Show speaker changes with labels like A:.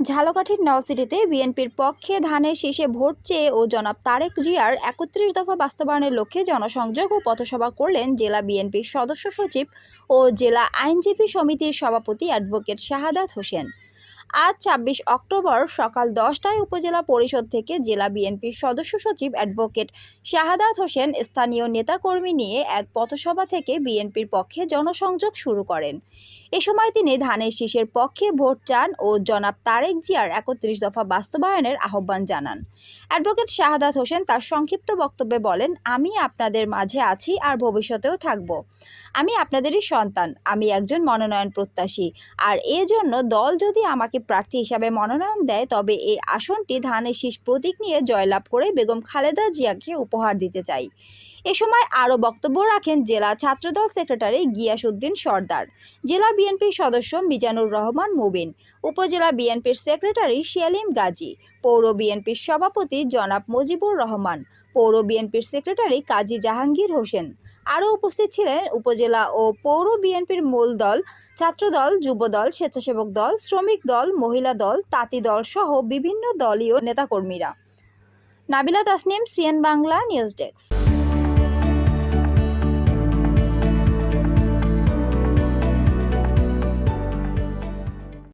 A: ঝালকাঠির নওসিটিতে বিএনপির পক্ষে ধানের শীষে ভোট চেয়ে ও জনাব তারেক জিয়ার একত্রিশ দফা বাস্তবায়নের লক্ষ্যে জনসংযোগ ও পথসভা করলেন জেলা বিএনপির সদস্য সচিব ও জেলা আইনজীবী সমিতির সভাপতি অ্যাডভোকেট শাহাদাত হোসেন। আজ ছাব্বিশ অক্টোবর সকাল দশটায় উপজেলা পরিষদ থেকে জেলা বিএনপির সদস্য সচিব অ্যাডভোকেট শাহাদাত হোসেন স্থানীয় নেতাকর্মী নিয়ে এক পথসভা থেকে বিএনপির পক্ষে জনসংযোগ শুরু করেন। এ সময় তিনি ধানের শীষের পক্ষে ভোট চান ও জনাব তারেক জিয়ার একত্রিশ দফা বাস্তবায়নের আহ্বান জানান। অ্যাডভোকেট শাহাদাত হোসেন তার সংক্ষিপ্ত বক্তব্যে বলেন, আমি আপনাদের মাঝে আছি আর ভবিষ্যতেও থাকব। আমি আপনাদেরই সন্তান। আমি একজন মনোনয়ন প্রত্যাশী। আর এজন্য দল যদি আমাকে প্রার্থী হিসাবে মনোনয়ন দেয়, তবে এই আসনটি ধানের শীষ প্রতীক নিয়ে জয়লাভ করে বেগম খালেদা জিয়াকে উপহার দিতে চাই। এ সময় আরও বক্তব্য রাখেন জেলা ছাত্রদল সেক্রেটারি গিয়াসউদ্দিন সর্দার, জেলা বিএনপির সদস্য মিজানুর রহমান মুবিন, উপজেলা বিএনপির সেক্রেটারি শিয়ালিম গাজী, পৌর বিএনপির সভাপতি জনাব মুজিবুর রহমান, পৌর বিএনপির সেক্রেটারি কাজী জাহাঙ্গীর হোসেন। আরও উপস্থিত ছিলেন উপজেলা ও পৌর বিএনপির মূল দল, ছাত্রদল যুবদল স্বেচ্ছাসেবক দল, শ্রমিক দল, মহিলা দল, তাঁতি দল সহ বিভিন্ন দলীয় নেতাকর্মীরা। Nabila Tasnim, CN Bangla news desk.